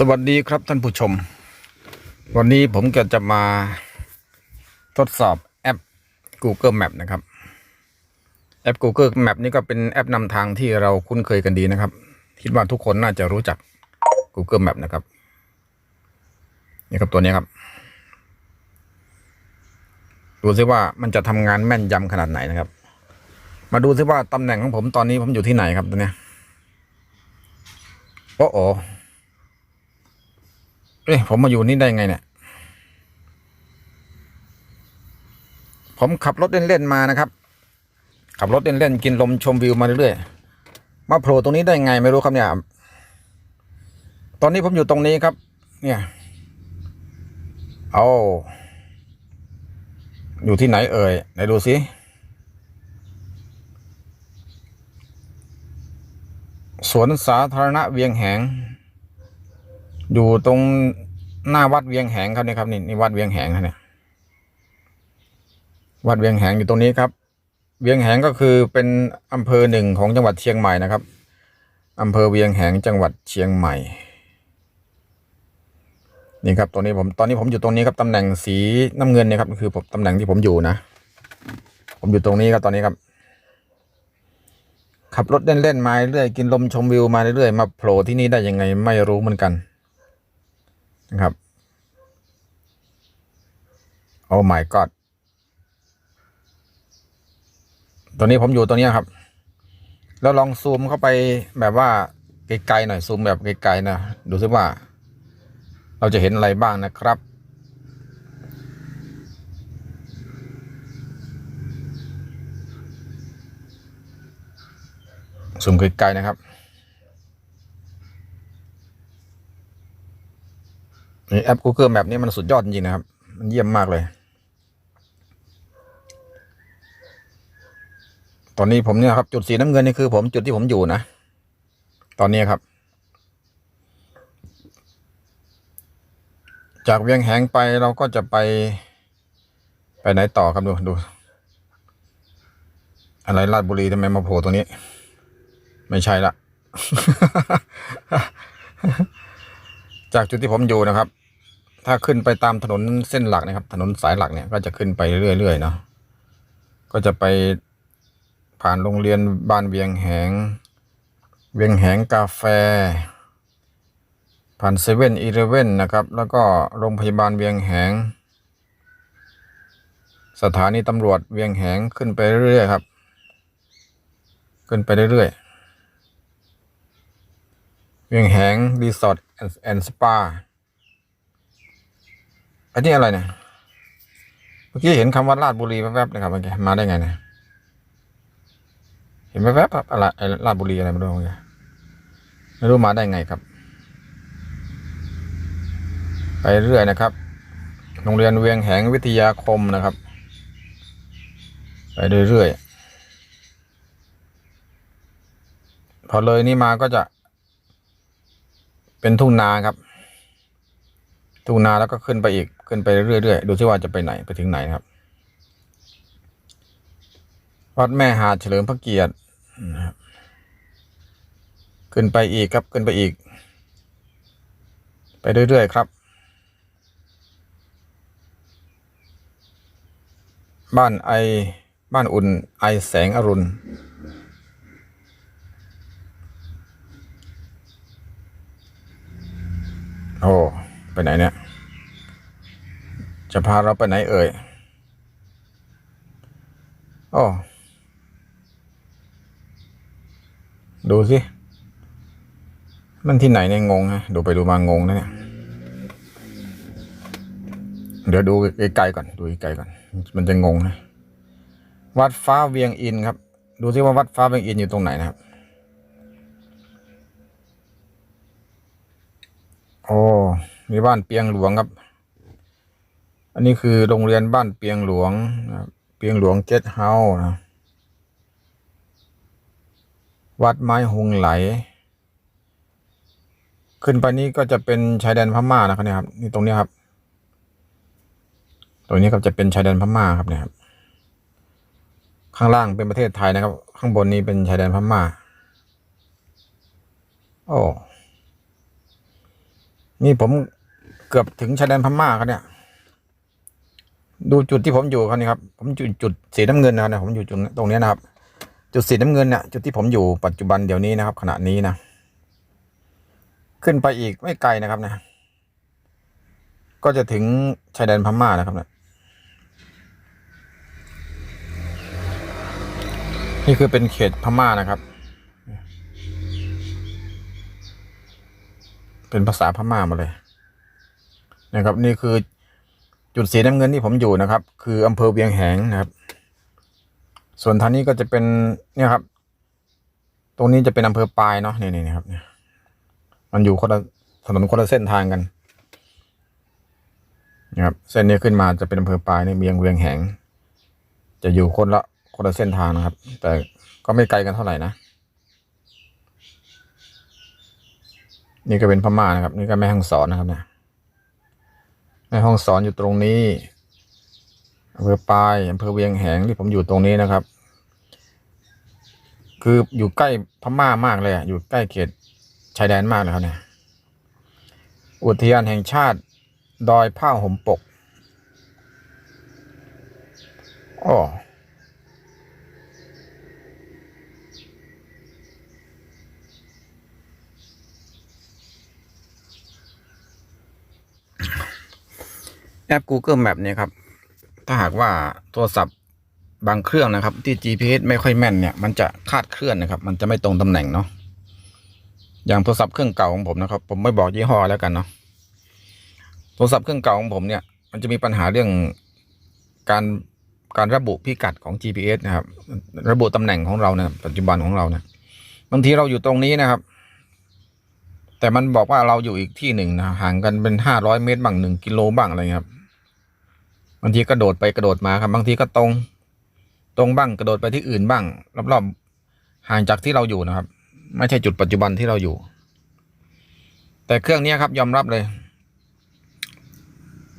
สวัสดีครับท่านผู้ชม วันนี้ผมก็จะมาทดสอบแอป Google Map นะครับ แอป Google Map นี่ก็เป็นแอปนำทางที่เราคุ้นเคยกันดีนะครับ คิดว่าทุกคนน่าจะรู้จัก Google Map นะครับ นี่ครับตัวนี้ครับดูซิว่ามันจะทำงานแม่นยำขนาดไหนนะครับ มาดูซิว่าตำแหน่งของผมตอนนี้ผมอยู่ที่ไหนครับตัวเนี้ยโอ้โอ เอ้ยผมมาอยู่นี่ได้ไงเนี่ย ผมขับรถเล่นๆมานะครับ ขับรถเล่นๆกินลมชมวิวมาเรื่อยๆมาโผล่ตรงนี้ได้ไงไม่รู้ครับเนี่ย ตอนนี้ผมอยู่ตรงนี้ครับ เนี่ยเอาอยู่ที่ไหนเอ่ยไหนดูสิสวนสาธารณะเวียงแหง อยู่ตรงหน้าวัดเวียงแหงครับนี่ครับนี่นี่วัดเวียงแหงครับเนี่ยวัดเวียงแหงอยู่ตรงนี้ครับ เวียงแหงก็คือเป็นอำเภอหนึ่งของจังหวัดเชียงใหม่นะครับอำเภอเวียงแหงจังหวัดเชียงใหม่นี่ครับตรงนี้ผมตอนนี้ผมอยู่ตรงนี้ครับตำแหน่งสีน้ำเงินเนี่ยครับคือผมตำแหน่งที่ผมอยู่นะ ผมอยู่ตรงนี้ครับตอนนี้ครับ ขับรถเล่นๆมาเรื่อยกินลมชมวิวมาเรื่อยมาโผล่ที่นี่ได้ยังไงไม่รู้เหมือนกัน นะครับ โอ้ my god ตอนนี้ผมอยู่ตัวนี้ครับ แล้วลองซูมเข้าไปแบบว่าไกลๆหน่อยซูมแบบไกลๆนะดูซิว่า เราจะเห็นอะไรบ้างนะครับ ซูมไกลๆนะครับ แอป Google Map นี่มันสุดยอดจริงๆนะครับ มันเยี่ยมมากเลย ตอนนี้ผมเนี่ยครับจุดสีน้ำเงินนี่คือผมจุดที่ผมอยู่นะ ตอนนี้ครับ จากเวียงแหงไปเราก็จะไปไปไหนต่อครับดูดู อะไรลาดบุรีทำไมมาโผล่ตรงนี้ ไม่ใช่ละ จากจุดที่ผมอยู่นะครับ ถ้าขึ้นไปตามถนนเส้นหลักนะครับ ถนนสายหลักเนี่ยก็จะขึ้นไปเรื่อยๆเนาะก็จะไปผ่านโรงเรียนบ้านเวียงแหง เวียงแหงกาแฟ ผ่านเซเว่นอีเลเว่นนะครับ แล้วก็โรงพยาบาลเวียงแหง สถานีตำรวจเวียงแหงขึ้นไปเรื่อยๆครับ ขึ้นไปเรื่อยๆ เวียงแหงรีสอร์ท แอนสปาอันนี้อะไรเนี่ยเมื่อกี้เห็นคำว่าลาดบุรีแวบๆนะครับเมื่อกี้มาได้ไงเนี่ยเห็นแวบๆครับอะไรไอ้ลาดบุรีอะไรไม่รู้เมื่อกี้ไม่รู้มาได้ไงครับ ไปเรื่อยนะครับ โรงเรียนเวียงแหงวิทยาคมนะครับ ไปเรื่อยๆพอเลยนี่มาก็จะ เป็นทุ่งนาครับ ทุ่งนาแล้วก็ขึ้นไปอีกขึ้นไปเรื่อยๆดูซิว่าจะไปไหนไปถึงไหนครับ วัดแม่หาดเฉลิมพระเกียรตินะครับขึ้นไปอีกครับขึ้นไปอีก ไปเรื่อยๆครับ บ้านไอบ้านอุ่นไอแสงอรุณ โอ้ไปไหนเนี่ย จะพาเราไปไหนเอ่ยโอ้ดูสิ มันที่ไหนเนี่ยงงฮะ ดูไปดูมางงนะเนี่ย เดี๋ยวดูไกลๆก่อน ดูไกลๆก่อน มันจะงงนะ วัดฟ้าเวียงอินครับ ดูสิว่าวัดฟ้าเวียงอินอยู่ตรงไหนนะครับ โอ้มีบ้านเปียงหลวงครับ อันนี้คือโรงเรียนบ้านเปียงหลวงเปียงหลวงเกสต์เฮาส์นะวัดไม้หงไหล ขึ้นไปนี้ก็จะเป็นชายแดนพม่านะครับเนี่ยครับนี่ตรงนี้ครับ ตรงนี้ครับจะเป็นชายแดนพม่าครับเนี่ยครับ ข้างล่างเป็นประเทศไทยนะครับ ข้างบนนี้เป็นชายแดนพม่า โอ้ นี่ผมเกือบถึงชายแดนพม่าครับเนี่ย ดูจุดที่ผมอยู่ครับนี่ครับ ผมจุดจุดสีน้ำเงินนะครับผมอยู่จุดตรงนี้นะครับ จุดสีน้ำเงินเนี่ยจุดที่ผมอยู่ปัจจุบันเดี๋ยวนี้นะครับ ขณะนี้นะ ขึ้นไปอีกไม่ไกลนะครับนะ ก็จะถึงชายแดนพม่านะครับเนี่ยนี่คือเป็นเขตพม่านะครับ เป็นภาษาพม่ามาเลยนะครับ นี่คือจุดสีน้ำเงินที่ผมอยู่นะครับ คืออำเภอเวียงแหงนะครับ ส่วนทางนี้ก็จะเป็นเนี่ยครับ ตรงนี้จะเป็นอำเภอปลายเนาะนี่นี่นครับเนี่ยมันอยู่คนละถนนคนละเส้นทางกันนะครับเส้นนี้ขึ้นมาจะเป็นอำเภอปลายในเวียงเวียงแหง จะอยู่คนละคนละเส้นทางนะครับ แต่ก็ไม่ไกลกันเท่าไหร่นะ นี่ก็เป็นพม่านะครับ นี่ก็แม่ห้องสอนนะครับเนี่ยแม่ห้องสอนอยู่ตรงนี้อำเภอปลายอำเภอเวียงแหงที่ผมอยู่ตรงนี้นะครับ คืออยู่ใกล้พม่ามากเลยอยู่ใกล้เขตชายแดนมากเลยครับเนี่ยอุทยานแห่งชาติดอยผ้าห่มปกอ๋อ แอป Google Map เนี่ยครับ ถ้าหากว่าโทรศัพท์บางเครื่องนะครับ ที่ GPS ไม่ค่อยแม่นเนี่ย มันจะคาดเคลื่อนนะครับ มันจะไม่ตรงตำแหน่งเนาะอย่างโทรศัพท์เครื่องเก่าของผมนะครับ ผมไม่บอกยี่ห้อแล้วกันเนาะโทรศัพท์เครื่องเก่าของผมเนี่ย มันจะมีปัญหาเรื่องการการระบุพิกัดของ GPS นะครับ ระบุตำแหน่งของเราเนี่ยปัจจุบันของเราเนี่ยบางทีเราอยู่ตรงนี้นะครับ แต่มันบอกว่าเราอยู่อีกที่หนึ่งนะห่างกันเป็นห้าร้อยเมตรบ้างหนึ่งกิโลบ้างอะไรครับ บางทีกระโดดไปกระโดดมาครับ บางทีก็ตรง ตรงบ้างกระโดดไปที่อื่นบ้าง รอบๆห่างจากที่เราอยู่นะครับ ไม่ใช่จุดปัจจุบันที่เราอยู่ แต่เครื่องนี้ครับยอมรับเลย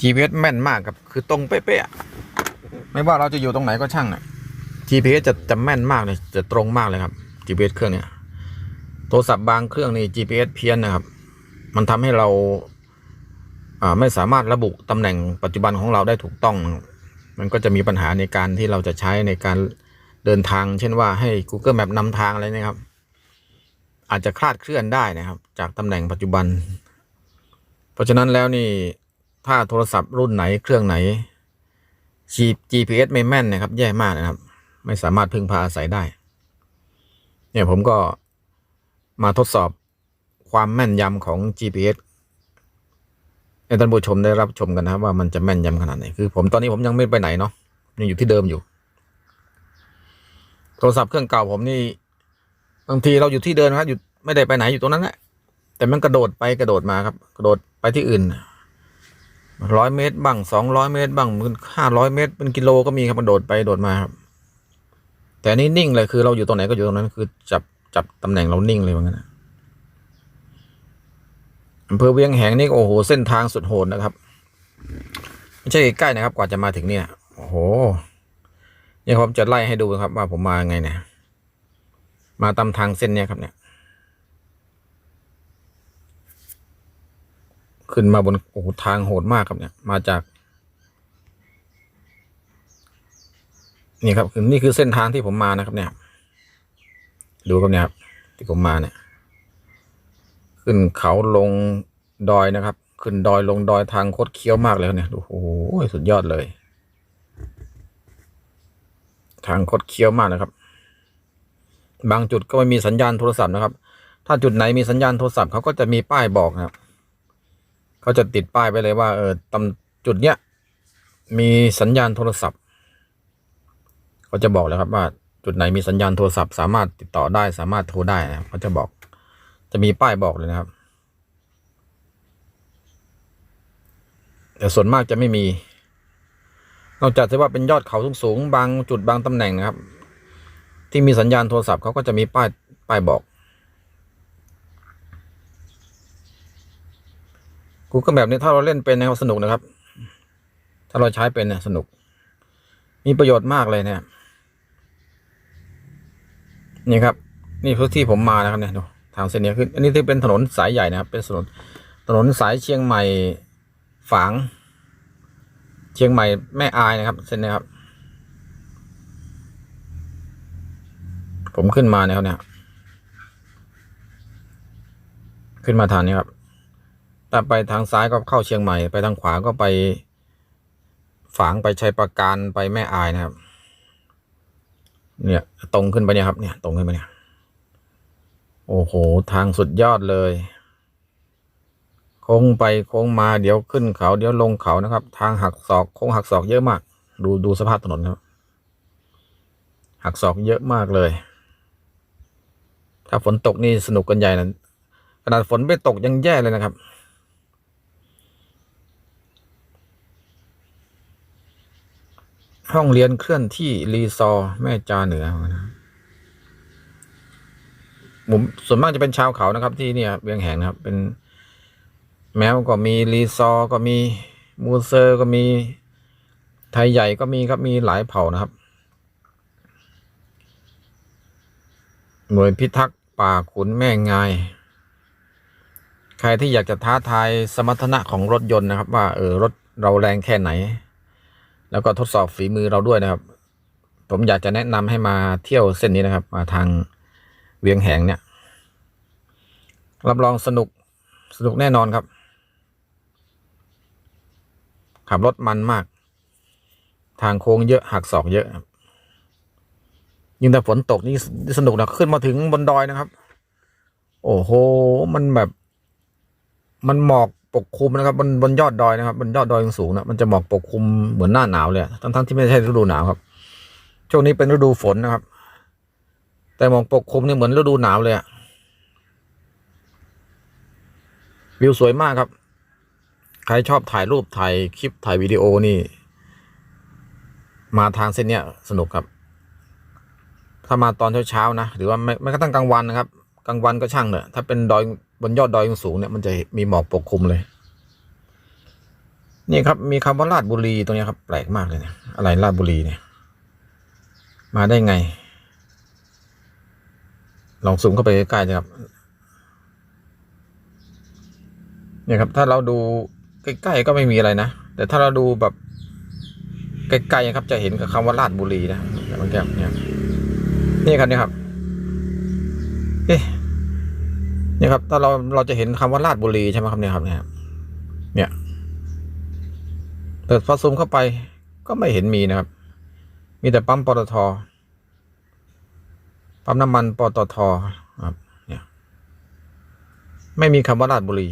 GPS แม่นมากครับคือตรงเป๊ะๆไม่ว่าเราจะอยู่ตรงไหนก็ช่างอะ GPS จะจะแม่นมากเลยจะตรงมากเลยครับ GPS เครื่องเนี้ยโทรศัพท์บางเครื่องนี่ GPS เพี้ยนนะครับ มันทำให้เรา ไม่สามารถระบุตำแหน่งปัจจุบันของเราได้ถูกต้อง มันก็จะมีปัญหาในการที่เราจะใช้ในการเดินทาง เช่นว่าให้ Google Map นำทางอะไรนะครับ อาจจะคลาดเคลื่อนได้นะครับ จากตำแหน่งปัจจุบัน เพราะฉะนั้นแล้วนี่ถ้าโทรศัพท์รุ่นไหนเครื่องไหน GPS ไม่แม่นนะครับ แย่มากนะครับ ไม่สามารถพึ่งพาอาศัยได้ เนี่ยผมก็มาทดสอบความแม่นยำของ GPS ให้ท่านผู้ชมได้รับชมกันนะครับว่ามันจะแม่นยำขนาดไหนคือ ผมตอนนี้ผมยังไม่ไปไหนเนาะยังอยู่ที่เดิมอยู่ โทรศัพท์เครื่องเก่าผมนี่บางทีเราอยู่ที่เดิมครับอยู่ไม่ได้ไปไหนอยู่ตรงนั้นแหละแต่มันกระโดดไปกระโดดมาครับ กระโดดไปที่อื่นร้อยเมตรบ้างสองร้อยเมตรบ้างห้าร้อยเมตร เป็นกิโลก็มีครับกระโดดไปกระโดดมาครับ แต่นนี้นิ่งเลยคือเราอยู่ตรงไหนก็อยู่ตรงนั้นคือจับจับตำแหน่งเรานิ่งเลยว่างั้นนะ อำเภอเวียงแหงนี่โอ้โหเส้นทางสุดโหดนะครับ ไม่ใช่ใกล้นะครับ กว่าจะมาถึงเนี่ย โอ้โหเนี่ยผมจะไล่ให้ดูครับ ว่าผมมาไงเนี่ย มาตามทางเส้นเนี่ยครับ เนี่ย ขึ้นมาบนโอ้โหทางโหดมากครับเนี่ย มาจาก นี่ครับนี่คือเส้นทางที่ผมมานะครับ เนี่ย ดูครับเนี่ยครับที่ผมมาเนี่ย ขึ้นเขาลง ดอยนะครับ ขึ้นดอยลงดอยทางโคตรเคี้ยวมากเลยเนี่ยโอ้โหสุดยอดเลย ทางโคตรเคี้ยวมากนะครับ บางจุดก็ไม่มีสัญญาณโทรศัพท์นะครับ ถ้าจุดไหนมีสัญญาณโทรศัพท์เขาก็จะมีป้ายบอกนะครับเขาจะติดป้ายไปเลยว่า เออตำจุดเนี้ยมีสัญญาณโทรศัพท์เขาจะบอกเลยครับว่าจุดไหนมีสัญญาณโทรศัพท์สามารถติดต่อได้สามารถโทรได้นะครับเขาจะบอกจะมีป้ายบอกเลยนะครับ แต่ส่วนมากจะไม่มี นอกจากที่ว่าเป็นยอดเขาสูงๆบางจุดบางตำแหน่งนะครับ ที่มีสัญญาณโทรศัพท์เขาก็จะมีป้ายป้ายบอก Google แบบนี้ถ้าเราเล่นเป็นนะครับสนุกนะครับ ถ้าเราใช้เป็นเนี่ยสนุก มีประโยชน์มากเลยเนี่ย นี่ครับ นี่พื้นที่ผมมานะครับเนี่ยดูทางเส้นนี้คืออันนี้ที่เป็นถนนสายใหญ่นะครับ เป็นถนนถนนสายเชียงใหม่ ฝาง เชียงใหม่แม่อายนะครับ เส้นนี้ครับ ผมขึ้นมาเนี่ยครับเนี่ย ขึ้นมาทางนี้ครับ ถ้าไปทางซ้ายก็เข้าเชียงใหม่ ไปทางขวาก็ไปฝางไปชัยประการไปแม่อายนะครับ เนี่ยตรงขึ้นไปเนี่ยครับ เนี่ย ตรงขึ้นไปเนี่ย โอ้โห ทางสุดยอดเลย โค้งไปโค้งมาเดี๋ยวขึ้นเขา เดี๋ยวลงเขานะครับ ทางหักศอกโค้งหักศอกเยอะมาก ดูดูสภาพถนนครับ หักศอกเยอะมากเลย ถ้าฝนตกนี่สนุกกันใหญ่นะขนาดฝนไม่ตกยังแย่เลยนะครับ ห้องเรียนเคลื่อนที่รีซอร์แม่จาเหนือนะผมส่วนมากจะเป็นชาวเขานะครับ ที่เนี่ยเวียงแหงนะครับ เป็น แมวก็มีรีซอร์ก็มีมูเซอร์ก็มีไทยใหญ่ก็มีครับมีหลายเผ่านะครับ หน่วยพิทักษ์ป่าขุนแม่งาย ใครที่อยากจะท้าทายสมรรถนะของรถยนต์นะครับ ว่าเออรถเราแรงแค่ไหน แล้วก็ทดสอบฝีมือเราด้วยนะครับ ผมอยากจะแนะนำให้มาเที่ยวเส้นนี้นะครับ มาทางเวียงแหงเนี่ย รับรองสนุกสนุกแน่นอนครับ ขับรถมันมาก ทางโค้งเยอะหักศอกเยอะครับยิ่งแต่ฝนตกนี่สนุกนะขึ้นมาถึงบนดอยนะครับ โอ้โห มันแบบ มันหมอกปกคลุมนะครับบนบนยอดดอยนะครับบนยอดดอยสูงนะมันจะหมอกปกคลุมเหมือนหน้าหนาวเลยอะทั้งที่ไม่ใช่ฤดูหนาวครับ ช่วงนี้เป็นฤดูฝนนะครับ แต่หมอกปกคลุมนี่เหมือนฤดูหนาวเลยอะวิวสวยมากครับ ใครชอบถ่ายรูปถ่ายคลิปถ่ายวิดีโอนี่ มาทางเส้นเนี้ยสนุกครับ ถ้ามาตอนเช้าๆนะ หรือว่าไม่ไม่กระทั่งกลางวันนะครับ กลางวันก็ช่างเนอะถ้าเป็นดอยบนยอดดอยสูงเนี่ยมันจะมีหมอกปกคลุมเลย นี่ครับมีคำว่าลาดบุรีตรงนี้ครับ แปลกมากเลยเนี่ยอะไรลาดบุรีเนี่ย มาได้ไง ลองซูมเข้าไปใกล้ๆนะครับเนี่ยครับ ถ้าเราดู ใกล้ๆก็ไม่มีอะไรนะ แต่ถ้าเราดูแบบไกลๆครับจะเห็นกับคำว่าลาดบุรีนะบางแก้วเนี่ยนี่ครับนี่ครับเอ๊ะนี่ครับถ้าเราเราจะเห็นคำว่าลาดบุรีใช่ไหมครับเนี่ยครับเนี่ยเนี่ยแต่พอซูมเข้าไปก็ไม่เห็นมีนะครับ มีแต่ปั๊มปตทปั๊มน้ำมันปตทครับเนี่ยไม่มีคำว่าลาดบุรี